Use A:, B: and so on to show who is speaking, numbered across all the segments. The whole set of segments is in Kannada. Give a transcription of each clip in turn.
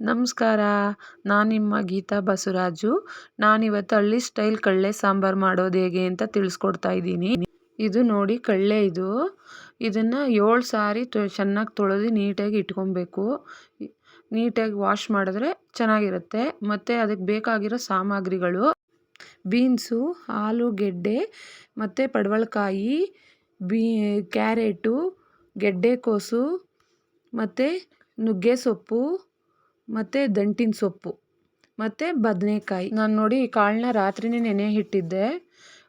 A: ನಮಸ್ಕಾರ. ನಾನು ನಿಮ್ಮ ಗೀತಾ ಬಸವರಾಜು. ನಾನಿವತ್ತು ಹಳ್ಳಿ ಸ್ಟೈಲ್ ಕಳ್ಳೆ ಸಾಂಬಾರು ಮಾಡೋದು ಹೇಗೆ ಅಂತ ತಿಳಿಸ್ಕೊಡ್ತಾ ಇದ್ದೀನಿ. ಇದು ನೋಡಿ ಕಳ್ಳೆ ಇದು. ಇದನ್ನು ಏಳು ಸಾರಿ ಚೆನ್ನಾಗಿ ತೊಳೆದು ನೀಟಾಗಿ ಇಟ್ಕೊಬೇಕು. ನೀಟಾಗಿ ವಾಶ್ ಮಾಡಿದ್ರೆ ಚೆನ್ನಾಗಿರುತ್ತೆ. ಮತ್ತು ಅದಕ್ಕೆ ಬೇಕಾಗಿರೋ ಸಾಮಗ್ರಿಗಳು. ಬೀನ್ಸು ಆಲೂಗೆಡ್ಡೆ ಮತ್ತು ಪಡವಳಕಾಯಿ, ಬೀ, ಕ್ಯಾರೆಟು ಗೆಡ್ಡೆಕೋಸು ಮತ್ತು ನುಗ್ಗೆ ಸೊಪ್ಪು ಮತ್ತು ದಂಟಿನ ಸೊಪ್ಪು, ಮತ್ತು ಬದನೇಕಾಯಿ. ನಾನು ನೋಡಿ ಈ ಕಾಳನ್ನ ರಾತ್ರಿಯೇ ನೆನೆ ಇಟ್ಟಿದ್ದೆ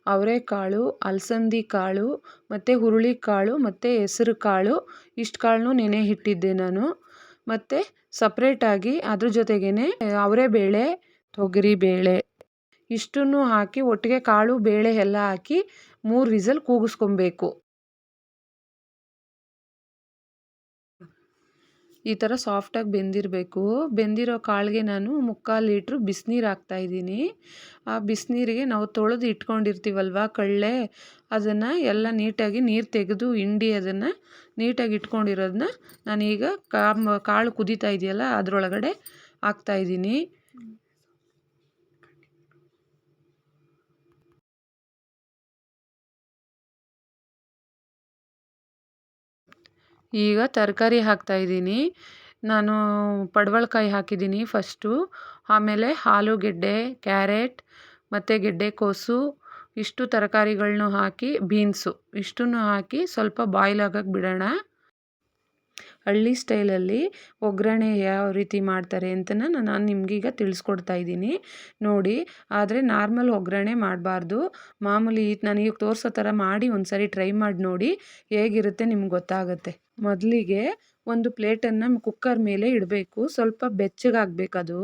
A: ಅವರೆಕಾಳು ಅಲಸಂದಿ ಕಾಳು, ಮತ್ತು ಹುರುಳಿಕಾಳು ಮತ್ತು ಹೆಸ್ರು ಕಾಳು, ಇಷ್ಟು ಕಾಳನ್ನೂ ನೆನೆ ಇಟ್ಟಿದ್ದೆ ನಾನು. ಮತ್ತು ಸಪ್ರೇಟಾಗಿ ಅದ್ರ ಜೊತೆಗೇ ಅವರೆಬೇಳೆ ತೊಗರಿಬೇಳೆ ಇಷ್ಟನ್ನೂ ಹಾಕಿ ಒಟ್ಟಿಗೆ ಕಾಳು, ಬೇಳೆ ಎಲ್ಲ ಹಾಕಿ ಮೂರು ವಿಸಲ್ ಕೂಗಿಸ್ಕೊಬೇಕು. ಈ ಥರ ಸಾಫ್ಟಾಗಿ ಬೆಂದಿರಬೇಕು. ಬೆಂದಿರೋ ಕಾಳಿಗೆ ನಾನು ಮುಕ್ಕಾಲು ಲೀಟ್ರು ಬಿಸಿನೀರು ಹಾಕ್ತಾಯಿದ್ದೀನಿ. ಆ ಬಿಸಿನೀರಿಗೆ ನಾವು ತೊಳೆದು ಇಟ್ಕೊಂಡಿರ್ತೀವಲ್ವ ಕಳ್ಳೆ ಅದನ್ನು ಎಲ್ಲ ನೀಟಾಗಿ ನೀರು ತೆಗೆದು ಹಿಂಡಿ ಅದನ್ನು ನೀಟಾಗಿ ಇಟ್ಕೊಂಡಿರೋದನ್ನ ನಾನೀಗ ಕಾಳು ಕುದೀತಾ ಇದೆಯಲ್ಲ ಅದರೊಳಗಡೆ ಹಾಕ್ತಾಯಿದ್ದೀನಿ. ಈಗ ತರಕಾರಿ ಹಾಕ್ತಾಯಿದ್ದೀನಿ ನಾನು ಪಡವಲಕಾಯಿ ಹಾಕಿದ್ದೀನಿ ಫಸ್ಟು. ಆಮೇಲೆ ಆಲೂಗೆಡ್ಡೆ ಕ್ಯಾರೆಟ್ ಮತ್ತು ಗೆಡ್ಡೆಕೋಸು ಇಷ್ಟು ತರಕಾರಿಗಳ್ನೂ ಹಾಕಿ, ಬೀನ್ಸು. ಇಷ್ಟನ್ನು ಹಾಕಿ ಸ್ವಲ್ಪ ಬಾಯ್ಲ್ ಆಗೋಕೆ ಬಿಡೋಣ. ಹಳ್ಳಿ ಸ್ಟೈಲಲ್ಲಿ ಒಗ್ಗರಣೆ ಯಾವ ರೀತಿ ಮಾಡ್ತಾರೆ ಅಂತ ನಾನು ನಿಮಗೀಗ ತಿಳಿಸ್ಕೊಡ್ತಾ ಇದ್ದೀನಿ. ನೋಡಿ, ಆದರೆ ನಾರ್ಮಲ್ ಒಗ್ಗರಣೆ ಮಾಡಬಾರ್ದು. ಮಾಮೂಲಿ ನನಗೆ ತೋರಿಸೋ ಥರ ಮಾಡಿ ಒಂದು ಸರಿ ಟ್ರೈ ಮಾಡಿ ನೋಡಿ, ಹೇಗಿರುತ್ತೆ ನಿಮ್ಗೆ ಗೊತ್ತಾಗುತ್ತೆ. ಮೊದಲಿಗೆ ಒಂದು ಪ್ಲೇಟನ್ನು ಕುಕ್ಕರ್ ಮೇಲೆ ಇಡಬೇಕು. ಸ್ವಲ್ಪ ಬೆಚ್ಚಗಾಗಬೇಕದು.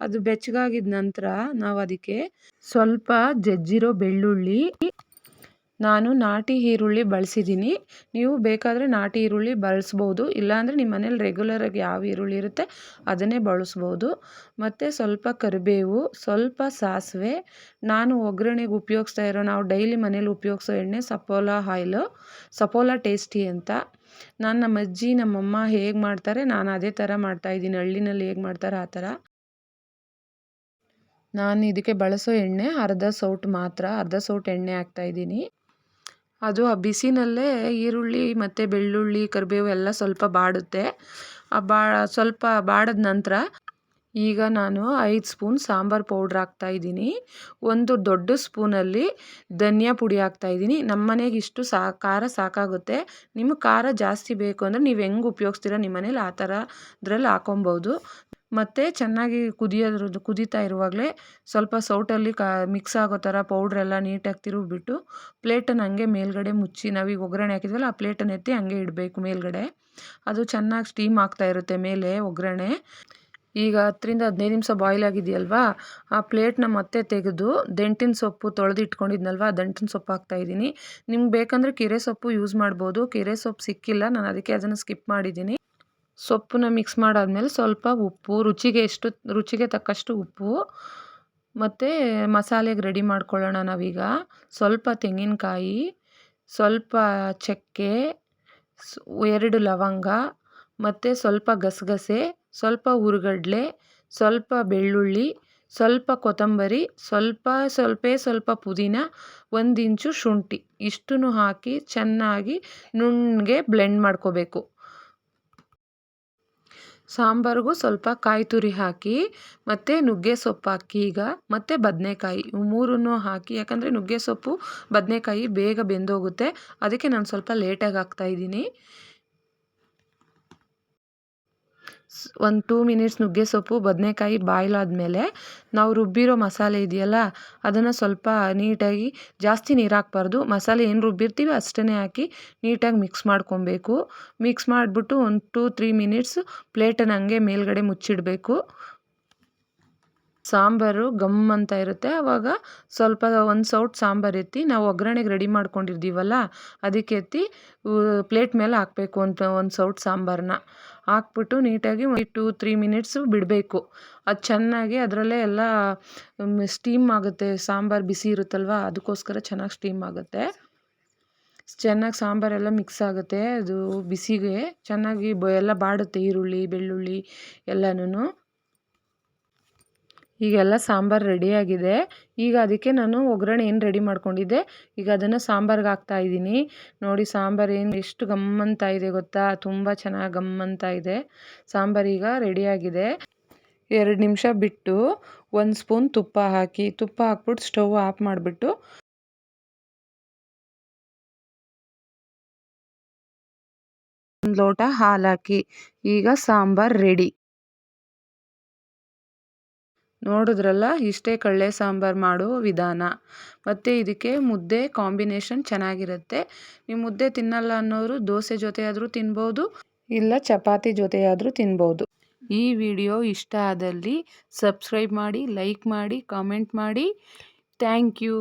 A: ಅದು ಬೆಚ್ಚಗಾಗಿದ ನಂತರ ನಾವು ಅದಕ್ಕೆ ಸ್ವಲ್ಪ ಜಜ್ಜಿರೋ ಬೆಳ್ಳುಳ್ಳಿ ನಾನು ನಾಟಿ ಈರುಳ್ಳಿ ಬಳಸಿದ್ದೀನಿ. ನೀವು ಬೇಕಾದರೆ ನಾಟಿ ಈರುಳ್ಳಿ ಬಳಸ್ಬೋದು. ಇಲ್ಲಾಂದರೆ ನಿಮ್ಮ ಮನೇಲಿ ರೆಗ್ಯುಲರಾಗಿ ಯಾವ ಈರುಳ್ಳಿ ಇರುತ್ತೆ ಅದನ್ನೇ ಬಳಸ್ಬೋದು. ಮತ್ತು ಸ್ವಲ್ಪ ಕರಿಬೇವು, ಸ್ವಲ್ಪ ಸಾಸಿವೆ. ನಾನು ಒಗ್ಗರಣೆಗೆ ಉಪಯೋಗಿಸ್ತಾ ಇರೋ, ನಾವು ಡೈಲಿ ಮನೇಲಿ ಉಪಯೋಗಿಸೋ ಎಣ್ಣೆ ಸಪೋಲಾ ಆಯಿಲು. ಸಪೋಲಾ ಟೇಸ್ಟಿ ಅಂತ. ನಾನು ನಮ್ಮ ಅಜ್ಜಿ ನಮ್ಮಮ್ಮ ಹೇಗೆ ಮಾಡ್ತಾರೆ, ನಾನು ಅದೇ ಥರ ಮಾಡ್ತಾಯಿದ್ದೀನಿ ಹಳ್ಳಿನಲ್ಲಿ ಹೇಗೆ ಮಾಡ್ತಾರೆ, ಆ ಥರ ನಾನು ಇದಕ್ಕೆ ಬಳಸೋ ಎಣ್ಣೆ ಅರ್ಧ ಸೌಟ್ ಮಾತ್ರ. ಅರ್ಧ ಸೌಟ್ ಎಣ್ಣೆ ಹಾಕ್ತಾಯಿದ್ದೀನಿ ಅದು ಆ ಬಿಸಿನಲ್ಲೇ ಈರುಳ್ಳಿ ಮತ್ತು ಬೆಳ್ಳುಳ್ಳಿ, ಕರಿಬೇವು ಎಲ್ಲ ಸ್ವಲ್ಪ ಬಾಡುತ್ತೆ. ಆ ಬಾ, ಸ್ವಲ್ಪ ಬಾಡಿದ ನಂತರ ಈಗ ನಾನು ಐದು ಸ್ಪೂನ್ ಸಾಂಬಾರು ಪೌಡ್ರ್ ಹಾಕ್ತಾಯಿದ್ದೀನಿ ಒಂದು ದೊಡ್ಡ ಸ್ಪೂನಲ್ಲಿ ಧನಿಯಾ ಪುಡಿ ಹಾಕ್ತಾಯಿದ್ದೀನಿ ಮನೆಗೆ ಇಷ್ಟು ಸಾ, ಖಾರ ಸಾಕಾಗುತ್ತೆ. ನಿಮಗೆ ಖಾರ ಜಾಸ್ತಿ ಬೇಕು ಅಂದರೆ ನೀವು ಹೆಂಗೆ ಉಪಯೋಗಿಸ್ತೀರ ನಿಮ್ಮ ಮನೇಲಿ ಆ ಥರದ್ರಲ್ಲಿ ಹಾಕೊಬೋದು. ಮತ್ತು ಚೆನ್ನಾಗಿ ಕುದಿಯೋದ್ರದ್ದು, ಕುದೀತಾ ಇರುವಾಗಲೇ ಸ್ವಲ್ಪ ಸೌಟಲ್ಲಿ ಕಾ ಮಿಕ್ಸ್ ಆಗೋ ಥರ ಪೌಡ್ರೆಲ್ಲ ನೀಟಾಗಿ ತಿರುಗಿಬಿಟ್ಟು ಪ್ಲೇಟನ್ನು ಹಂಗೆ ಮೇಲ್ಗಡೆ ಮುಚ್ಚಿ ನಾವೀಗ ಒಗ್ಗರಣೆ ಹಾಕಿದ್ವಲ್ಲ, ಆ ಪ್ಲೇಟನ್ನು ಎತ್ತಿ ಹಂಗೆ ಇಡಬೇಕು ಮೇಲ್ಗಡೆ. ಅದು ಚೆನ್ನಾಗಿ ಸ್ಟೀಮ್ ಆಗ್ತಾ ಇರುತ್ತೆ ಮೇಲೆ ಒಗ್ಗರಣೆ. ಈಗ ಹತ್ತರಿಂದ ಹದಿನೈದು ನಿಮಿಷ ಬಾಯ್ಲ್ ಆಗಿದೆಯಲ್ವಾ, ಆ ಪ್ಲೇಟ್ನ ಮತ್ತೆ ತೆಗೆದು ದಂಟಿನ ಸೊಪ್ಪು ತೊಳೆದು ಇಟ್ಕೊಂಡಿದ್ನಲ್ವ ದಂಟಿನ ಸೊಪ್ಪು ಹಾಕ್ತಾಯಿದ್ದೀನಿ ನಿಮ್ಗೆ ಬೇಕಂದರೆ ಕೀರೆ ಸೊಪ್ಪು ಯೂಸ್ ಮಾಡ್ಬೋದು. ಕೀರೆ ಸೊಪ್ಪು ಸಿಕ್ಕಿಲ್ಲ, ನಾನು ಅದಕ್ಕೆ ಅದನ್ನು ಸ್ಕಿಪ್ ಮಾಡಿದ್ದೀನಿ. ಸೊಪ್ಪನ್ನ ಮಿಕ್ಸ್ ಮಾಡಾದ್ಮೇಲೆ ಸ್ವಲ್ಪ ಉಪ್ಪು, ರುಚಿಗೆ ಎಷ್ಟು, ರುಚಿಗೆ ತಕ್ಕಷ್ಟು ಉಪ್ಪು ಮತ್ತು ಮಸಾಲೆಗೆ ರೆಡಿ ಮಾಡ್ಕೊಳ್ಳೋಣ ನಾವೀಗ. ಸ್ವಲ್ಪ ತೆಂಗಿನಕಾಯಿ, ಸ್ವಲ್ಪ ಚಕ್ಕೆ ಎರಡು ಲವಂಗ ಮತ್ತು ಸ್ವಲ್ಪ ಗಸಗಸೆ, ಸ್ವಲ್ಪ ಹುರ್ಗಡ್ಲೆ ಸ್ವಲ್ಪ ಬೆಳ್ಳುಳ್ಳಿ, ಸ್ವಲ್ಪ ಕೊತ್ತಂಬರಿ, ಸ್ವಲ್ಪ, ಸ್ವಲ್ಪೇ ಸ್ವಲ್ಪ ಪುದೀನ, ಒಂದು ಇಂಚು ಶುಂಠಿ ಇಷ್ಟನ್ನು ಹಾಕಿ ಚೆನ್ನಾಗಿ ನುಣ್ಣಗೆ ಬ್ಲೆಂಡ್ ಮಾಡ್ಕೋಬೇಕು. ಸಾಂಬಾರಿಗೂ ಸ್ವಲ್ಪ ಕಾಯಿ ತುರಿ ಹಾಕಿ, ಮತ್ತು ನುಗ್ಗೆ ಸೊಪ್ಪು ಹಾಕಿ ಈಗ, ಮತ್ತು ಬದನೇಕಾಯಿ. ಮೂರನ್ನು ಹಾಕಿ, ಯಾಕಂದರೆ ನುಗ್ಗೆ ಸೊಪ್ಪು ಬದನೇಕಾಯಿ ಬೇಗ ಬೆಂದೋಗುತ್ತೆ. ಅದಕ್ಕೆ ನಾನು ಸ್ವಲ್ಪ ಲೇಟಾಗಿ ಹಾಕ್ತಾಯಿದ್ದೀನಿ ಒಂದು ಟೂ ಮಿನಿಟ್ಸ್ ನುಗ್ಗೆ ಸೊಪ್ಪು, ಬದನೇಕಾಯಿ ಬಾಯ್ಲ್ ಆದಮೇಲೆ ನಾವು ರುಬ್ಬಿರೋ ಮಸಾಲೆ ಇದೆಯಲ್ಲ, ಅದನ್ನು ಸ್ವಲ್ಪ ನೀಟಾಗಿ ಜಾಸ್ತಿ ನೀರು ಹಾಕ್ಬಾರ್ದು. ಮಸಾಲೆ ಏನು ರುಬ್ಬಿರ್ತೀವಿ ಅಷ್ಟೇ ಹಾಕಿ ನೀಟಾಗಿ ಮಿಕ್ಸ್ ಮಾಡ್ಕೊಬೇಕು. ಮಿಕ್ಸ್ ಮಾಡಿಬಿಟ್ಟು ಒಂದು ಟೂ ತ್ರೀ ಮಿನಿಟ್ಸ್ ಪ್ಲೇಟನ್ನು ಹಂಗೆ ಮೇಲುಗಡೆ ಮುಚ್ಚಿಡಬೇಕು. ಸಾಂಬಾರು ಘಮ್ ಅಂತ ಇರುತ್ತೆ. ಆವಾಗ ಸ್ವಲ್ಪ ಒಂದು ಸೌಟ್ ಸಾಂಬಾರು ಎತ್ತಿ ನಾವು ಒಗ್ಗರಣೆಗೆ ರೆಡಿ ಮಾಡ್ಕೊಂಡಿರ್ತೀವಲ್ಲ ಅದಕ್ಕೆ ಎತ್ತಿ ಪ್ಲೇಟ್ ಮೇಲೆ ಹಾಕಬೇಕು ಅಂತ ಒಂದು ಸೌಟ್ ಸಾಂಬಾರನ್ನ ಹಾಕ್ಬಿಟ್ಟು ನೀಟಾಗಿ ಟೂ, ತ್ರೀ ಮಿನಿಟ್ಸು ಬಿಡಬೇಕು. ಅದು ಚೆನ್ನಾಗಿ ಅದರಲ್ಲೇ ಎಲ್ಲ ಸ್ಟೀಮ್ ಆಗುತ್ತೆ. ಸಾಂಬಾರು ಬಿಸಿ ಇರುತ್ತಲ್ವ, ಅದಕ್ಕೋಸ್ಕರ ಚೆನ್ನಾಗಿ ಸ್ಟೀಮ್ ಆಗುತ್ತೆ. ಚೆನ್ನಾಗಿ ಸಾಂಬಾರೆಲ್ಲ ಮಿಕ್ಸ್ ಆಗುತ್ತೆ. ಅದು ಬಿಸಿಗೆ ಚೆನ್ನಾಗಿ ಬ, ಎಲ್ಲ ಬಾಡುತ್ತೆ ಈರುಳ್ಳಿ, ಬೆಳ್ಳುಳ್ಳಿ ಎಲ್ಲನೂ ಈಗೆಲ್ಲ ಸಾಂಬಾರು ರೆಡಿಯಾಗಿದೆ ಈಗ ಅದಕ್ಕೆ ನಾನು ಒಗ್ಗರಣೆ ಏನು ರೆಡಿ ಮಾಡ್ಕೊಂಡಿದ್ದೆ? ಈಗ ಅದನ್ನು ಸಾಂಬಾರ್ಗೆ ಹಾಕ್ತಾ ಇದ್ದೀನಿ. ನೋಡಿ, ಸಾಂಬಾರು ಏನು ಎಷ್ಟು ಗಮ್ಮಂತ ಇದೆ ಗೊತ್ತಾ? ತುಂಬ ಚೆನ್ನಾಗಿ ಗಮ್ ಅಂತ ಇದೆ. ಸಾಂಬಾರು ಈಗ ರೆಡಿಯಾಗಿದೆ ಎರಡು ನಿಮಿಷ ಬಿಟ್ಟು ಒಂದು ಸ್ಪೂನ್ ತುಪ್ಪ ಹಾಕಿ, ತುಪ್ಪ ಹಾಕ್ಬಿಟ್ಟು ಸ್ಟವ್ ಆಫ್ ಮಾಡಿಬಿಟ್ಟು ಒಂದು ಲೋಟ ಹಾಲು ಹಾಕಿ, ಈಗ ಸಾಂಬಾರು ರೆಡಿ ನೋಡಿದ್ರಲ್ಲ, ಇಷ್ಟೇ ಕಡಲೆ ಸಾಂಬಾರು ಮಾಡೋ ವಿಧಾನ. ಮತ್ತು ಇದಕ್ಕೆ ಮುದ್ದೆ ಕಾಂಬಿನೇಷನ್ ಚೆನ್ನಾಗಿರುತ್ತೆ. ನೀವು ಮುದ್ದೆ ತಿನ್ನಲ್ಲ ಅನ್ನೋರು ದೋಸೆ ಜೊತೆಯಾದರೂ ತಿನ್ಬೋದು, ಇಲ್ಲ ಚಪಾತಿ ಜೊತೆಯಾದರೂ ತಿನ್ಬೋದು. ಈ ವಿಡಿಯೋ ಇಷ್ಟ ಆದಲ್ಲಿ ಸಬ್ಸ್ಕ್ರೈಬ್ ಮಾಡಿ, ಲೈಕ್ ಮಾಡಿ, ಕಾಮೆಂಟ್ ಮಾಡಿ. Thank you.